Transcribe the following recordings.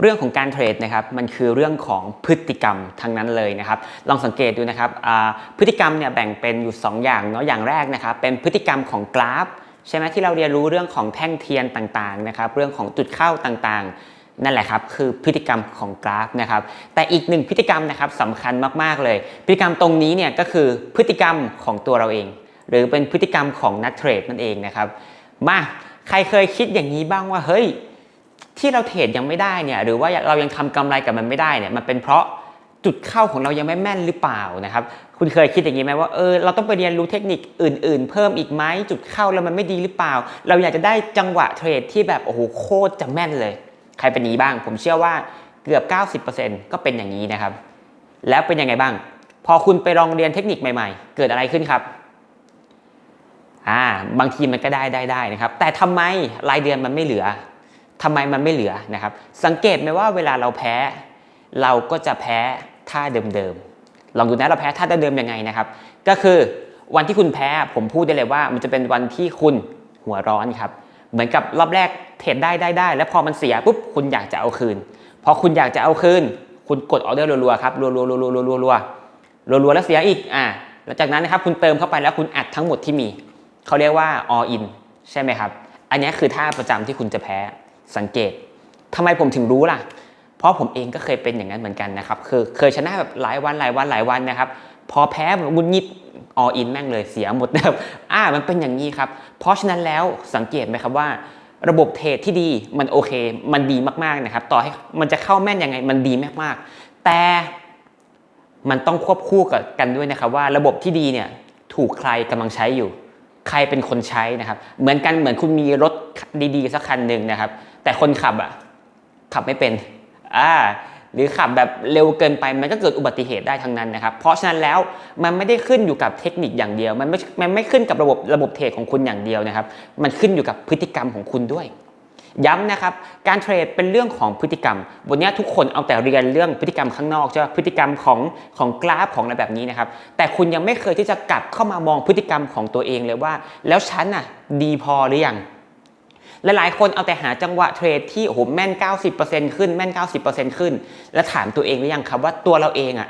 เรื่องของการเทรดนะครับมันคือเรื่องของพฤติกรรมทั้งนั้นเลยนะครับ ลองสังเกตดูนะครับพฤติกรรมเนี่ยแบ่งเป็นอยู่ 2 อย่างเนาะอย่างแรกนะครับเป็นพฤติกรรมของกราฟใช่ไหมที่เราเรียนรู้เรื่องของแท่งเทียนต่างๆนะครับเรื่องของจุดเข้าต่างๆ นั่นแหละครับคือพฤติกรรมของกราฟนะครับแต่อีกหนึ่งพฤติกรรมนะครับสำคัญมากๆเลย พฤติกรรมตรงนี้เนี่ยก็คือพฤติกรรมของตัวเราเอง หรือเป็นพฤติกรรมของนักเทรดนั่นเองนะครับมาใครเคยคิดอย่างนี้บ้างว่าเฮ้ย ที่เราเทรดยังไม่ได้เนี่ยหรือว่าเรายังทำกำไรกับมันไม่ได้เนี่ยมันเป็นเพราะจุดเข้าของเรายังไม่แม่นหรือเปล่านะครับคุณเคยคิดอย่างนี้ไหมว่าเออเราต้องไปเรียนรู้เทคนิคอื่น ๆ เพิ่มอีกไหมจุดเข้าแล้วมันไม่ดีหรือเปล่า เราอยากจะได้จังหวะเทรดที่แบบโอ้โหโคตรจะแม่นเลย ใครเป็นอย่างนี้บ้าง ผมเชื่อว่าเกือบ 90%ก็เป็นอย่างนี้นะครับ แล้วเป็นยังไงบ้าง พอคุณไปลองเรียนเทคนิคใหม่ ๆ เกิดอะไรขึ้นครับอ่าบางทีมันก็ได้ได้ได้นะครับ แต่ทำไมรายเดือนมันไม่เหลือ ทำไมมันไม่เหลือนะครับ สังเกตไหมว่าเวลาเราแพ้ เราก็จะแพ้ท่าเดิมๆลองดูนะเราแพ้ท่าเดิมๆยังไงนะครับ ก็คือวันที่คุณแพ้ผมพูดได้เลยว่า มันจะเป็นวันที่คุณหัวร้อนครับ เหมือนกับรอบแรกเทรดได้ได้ได้ แล้วพอมันเสียปุ๊บคุณอยากจะเอาคืน พอคุณอยากจะเอาคืน คุณกดออเดอร์รัวๆครับรัวๆรัวๆรัวๆรัวๆรัวๆรัวๆแล้วเสียอีกอ่าหลังจากนั้นนะครับคุณเติมเข้าไปแล้วคุณอัดทั้งหมดที่มีเขาเรียกว่า all in ใช่ไหมครับ อันนี้คือท่าประจำที่คุณจะแพ้ สังเกตทำไมผมถึงรู้ล่ะ เพราะผมเองก็เคยเป็นอย่างนั้นเหมือนกันนะครับ คือเคยชนะแบบหลายวันหลายวันหลายวันนะครับ พอแพ้แบบงุนงิดออินแม่งเลยเสียหมดนะครับอ่ามันเป็นอย่างนี้ครับ เพราะฉะนั้นแล้วสังเกตไหมครับว่า ระบบเทรดที่ดีมันโอเค มันดีมากๆนะครับ ต่อให้มันจะเข้าแม่นยังไงมันดีมากๆ แต่มันต้องควบคู่กับกันด้วยนะครับว่าระบบที่ดีเนี่ยถูกใครกำลังใช้อยู่ ใครเป็นคนใช้นะครับ เหมือนกันเหมือนคุณมีรถดีๆสักคันหนึ่งนะครับ แต่คนขับอะขับไม่เป็นอ่าหรือขับแบบเร็วเกินไปมันก็เกิดอุบัติเหตุได้ทั้งนั้นนะครับ เพราะฉะนั้นแล้วมันไม่ได้ขึ้นอยู่กับเทคนิคอย่างเดียว มันไม่มันไม่ขึ้นกับระบบระบบเทรดของคุณอย่างเดียวนะครับ มันขึ้นอยู่กับพฤติกรรมของคุณด้วย ย้ำนะครับ การเทรดเป็นเรื่องของพฤติกรรม วันนี้ทุกคนเอาแต่เรียนเรื่องพฤติกรรมข้างนอกใช่ไหมพฤติกรรมของของกราฟของอะไรแบบนี้นะครับ แต่คุณยังไม่เคยที่จะกลับเข้ามามองพฤติกรรมของตัวเองเลยว่า แล้วฉันน่ะดีพอหรือยัง หลายๆ คนเอาแต่หาจังหวะเทรดที่โอ้โหแม่น 90%ขึ้นแม่น 90%ขึ้น แล้วถามตัวเองหรือยังครับว่าตัวเราเองอะ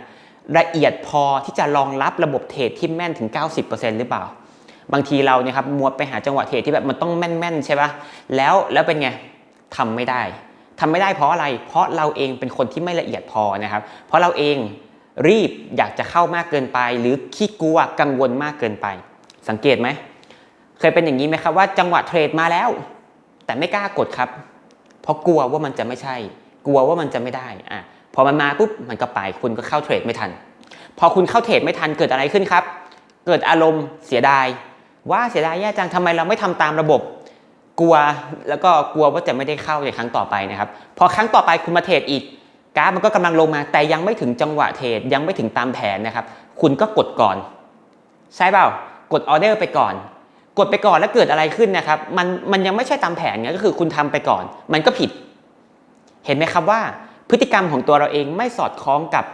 ละเอียดพอที่จะรองรับระบบเทรดที่แม่นถึง 90%หรือเปล่า บางทีเราเนี่ยครับมัวไปหาจังหวะเทรดที่แบบมันต้องแม่นๆใช่ปะแล้วแล้วเป็นไงทำไม่ได้ทำไม่ได้เพราะอะไร เพราะเราเองเป็นคนที่ไม่ละเอียดพอนะครับ เพราะเราเองรีบอยากจะเข้ามากเกินไป หรือขี้กลัวกังวลมากเกินไป สังเกตไหมเคยเป็นอย่างนี้ไหมครับว่าจังหวะเทรดมาแล้ว แต่ไม่กล้ากดครับ เพราะกลัวว่ามันจะไม่ใช่ กลัวว่ามันจะไม่ได้อะพอมันมาปุ๊บมันก็ไปคุณก็เข้าเทรดไม่ทัน พอคุณเข้าเทรดไม่ทันเกิดอะไรขึ้นครับ เกิดอารมณ์เสียดาย ว่าเสียดายแย่จังทำไมเราไม่ทำตามระบบ กลัวแล้วก็กลัวว่าจะไม่ได้เข้าในครั้งต่อไปนะครับ พอครั้งต่อไปคุณมาเทรดอีกกราฟมันก็กำลังลงมา แต่ยังไม่ถึงจังหวะเทรดยังไม่ถึงตามแผนนะครับ คุณก็กดก่อน ใช่เปล่ากดออเดอร์ไปก่อน กดไปก่อนแล้วเกิดอะไรขึ้นนะครับ มันมันยังไม่ใช่ตามแผนไงก็คือคุณทำไปก่อน มันก็ผิด เห็นไหมครับว่า พฤติกรรมของตัวเราเองไม่สอดคล้องกับ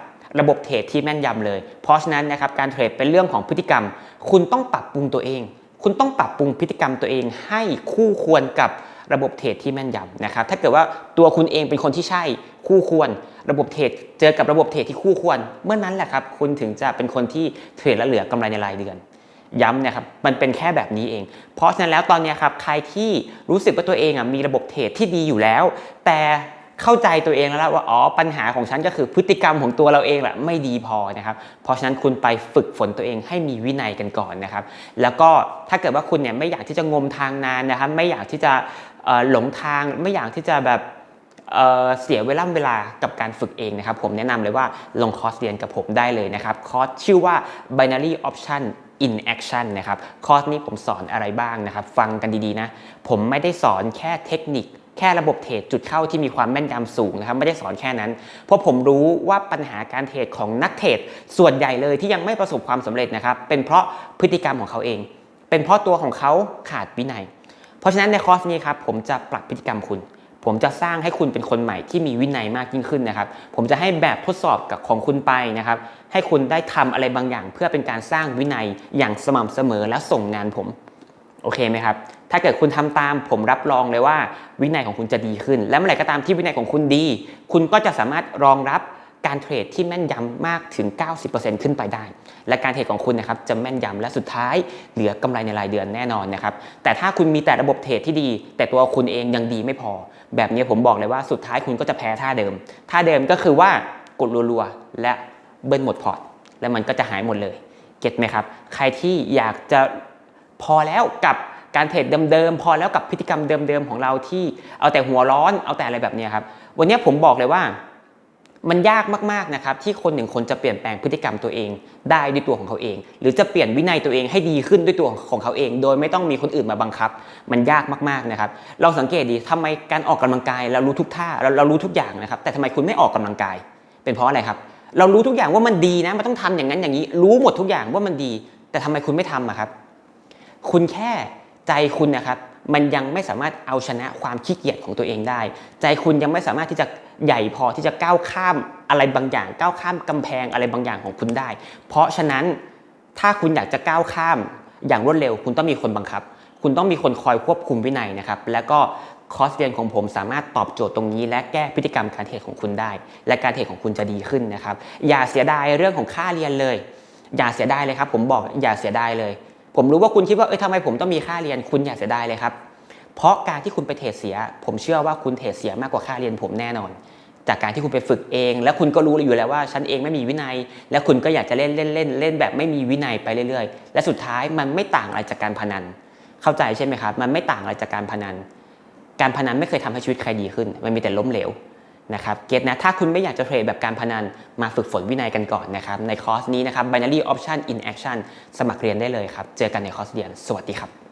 ระบบเทรดที่แม่นยำเลย เพราะฉะนั้นนะครับการเทรดเป็นเรื่องของพฤติกรรม คุณต้องปรับปรุงตัวเอง คุณต้องปรับปรุงพฤติกรรมตัวเองให้คู่ควรกับระบบเทรดที่แม่นยำนะครับ ถ้าเกิดว่าตัวคุณเองเป็นคนที่ใช่คู่ควร ระบบเทรดเจอกับระบบเทรดที่คู่ควร เมื่อนั้นแหละครับ คุณถึงจะเป็นคนที่เทรดและเหลือกำไรในรายเดือน ย้ำนะครับมันเป็นแค่แบบนี้เอง เพราะฉะนั้นแล้วตอนนี้ครับใครที่รู้สึกว่าตัวเองอะมีระบบเทรดที่ดีอยู่แล้ว แต่เข้าใจตัวเองแล้วว่าอ๋อปัญหาของฉันก็คือพฤติกรรมของตัวเราเองแหละไม่ดีพอนะครับเพราะฉะนั้นคุณไปฝึกฝนตัวเองให้มีวินัยกันก่อนนะครับ แล้วก็ถ้าเกิดว่าคุณเนี่ยไม่อยากที่จะงมทางนานนะครับ ไม่อยากที่จะหลงทางไม่อยากที่จะแบบเเสียเวลาเวลากับการฝึกเองนะครับ ผมแนะนำเลยว่าลงคอร์สเรียนกับผมได้เลยนะครับ คอร์สชื่อว่า binary option in action นะครับคอร์สนี้ผมสอนอะไรบ้างนะครับ ฟังกันดีๆนะ ผมไม่ได้สอนแค่เทคนิค แค่ระบบเทรดจุดเข้าที่มีความแม่นยำสูงนะครับ ไม่ได้สอนแค่นั้น เพราะผมรู้ว่าปัญหาการเทรดของนักเทรดส่วนใหญ่เลยที่ยังไม่ประสบความสำเร็จนะครับ เป็นเพราะพฤติกรรมของเขาเอง เป็นเพราะตัวของเขาขาดวินัย เพราะฉะนั้นในคอร์สนี้ครับผมจะปรับพฤติกรรมคุณ ผมจะสร้างให้คุณเป็นคนใหม่ที่มีวินัยมากยิ่งขึ้นนะครับ ผมจะให้แบบทดสอบกับของคุณไปนะครับ ให้คุณได้ทำอะไรบางอย่าง เพื่อเป็นการสร้างวินัยอย่างสม่ำเสมอและส่งงานผม โอเคไหมครับ ถ้าเกิดคุณทำตามผมรับรองเลยว่า วินัยของคุณจะดีขึ้น และเมื่อไหร่ก็ตามที่วินัยของคุณดี คุณก็จะสามารถรองรับ การเทรดที่แม่นยำมากถึง 90%ขึ้นไปได้ และการเทรดของคุณนะครับจะแม่นยำและสุดท้ายเหลือกำไรในรายเดือนแน่นอนนะครับ แต่ถ้าคุณมีแต่ระบบเทรดที่ดี แต่ตัวคุณเองยังดีไม่พอ แบบนี้ผมบอกเลยว่าสุดท้ายคุณก็จะแพ้ท่าเดิม ท่าเดิมก็คือว่ากดรัวๆและเบิ้ลหมดพอร์ต แล้วมันก็จะหายหมดเลย เก็ตไหมครับ ใครที่อยากจะพอแล้วกับการเทรดเดิมๆพอแล้วกับพฤติกรรมเดิมๆของเราที่เอาแต่หัวร้อนเอาแต่อะไรแบบนี้ครับ วันนี้ผมบอกเลยว่า มันยากมากๆนะครับที่คนหนึ่งคนจะเปลี่ยนแปลงพฤติกรรมตัวเอง ได้ด้วยตัวของเขาเอง หรือจะเปลี่ยนวินัยตัวเองให้ดีขึ้นด้วยตัวของเขาเอง โดยไม่ต้องมีคนอื่นมาบังคับ มันยากมากๆนะครับลองสังเกตดีทำไมการออกกำลังกายเรารู้ทุกท่าเราเรารู้ทุกอย่างนะครับ แต่ทำไมคุณไม่ออกกำลังกาย เป็นเพราะอะไรครับ เรารู้ทุกอย่างว่ามันดีนะมันต้องทำอย่างนั้นอย่างนี้ รู้หมดทุกอย่างว่ามันดี แต่ทำไมคุณไม่ทำอะครับ คุณแค่ใจคุณนะครับ มันยังไม่สามารถเอาชนะความขี้เกียจของตัวเองได้ ใจคุณยังไม่สามารถที่จะใหญ่พอที่จะก้าวข้ามอะไรบางอย่าง ก้าวข้ามกำแพงอะไรบางอย่างของคุณได้ เพราะฉะนั้นถ้าคุณอยากจะก้าวข้ามอย่างรวดเร็ว คุณต้องมีคนบังคับ คุณต้องมีคนคอยควบคุมวินัยนะครับแล้วก็คอร์สเรียนของผมสามารถตอบโจทย์ตรงนี้ และแก้พฤติกรรมการเทรดของคุณได้ และการเทรดของคุณจะดีขึ้นนะครับอย่าเสียดายเรื่องของค่าเรียนเลย อย่าเสียดายเลยครับผมบอกอย่าเสียดายเลย ผมรู้ว่าคุณคิดว่าเอ้ยทำไมผมต้องมีค่าเรียนคุณอย่าเสียดายเลยครับ เพราะการที่คุณไปเทรดเสีย ผมเชื่อว่าคุณเทรดเสียมากกว่าค่าเรียนผมแน่นอน จากการที่คุณไปฝึกเอง แล้วคุณก็รู้อยู่แล้วว่าฉันเองไม่มีวินัย และคุณก็อยากจะเล่นเล่นเล่นเล่นแบบไม่มีวินัยไปเรื่อยๆ และสุดท้ายมันไม่ต่างอะไรจากการพนัน เข้าใจใช่ไหมครับ มันไม่ต่างอะไรจากการพนัน การพนันไม่เคยทำให้ชีวิตใครดีขึ้น มันมีแต่ล้มเหลว นะครับเก็ตนะถ้าคุณไม่อยากจะเทรดแบบการพนันมาฝึกฝนวินัยกันก่อนนะครับในคอร์สนี้นะครับ binary option in action สมัครเรียนได้เลยครับ เจอกันในคอร์สเรียน สวัสดีครับ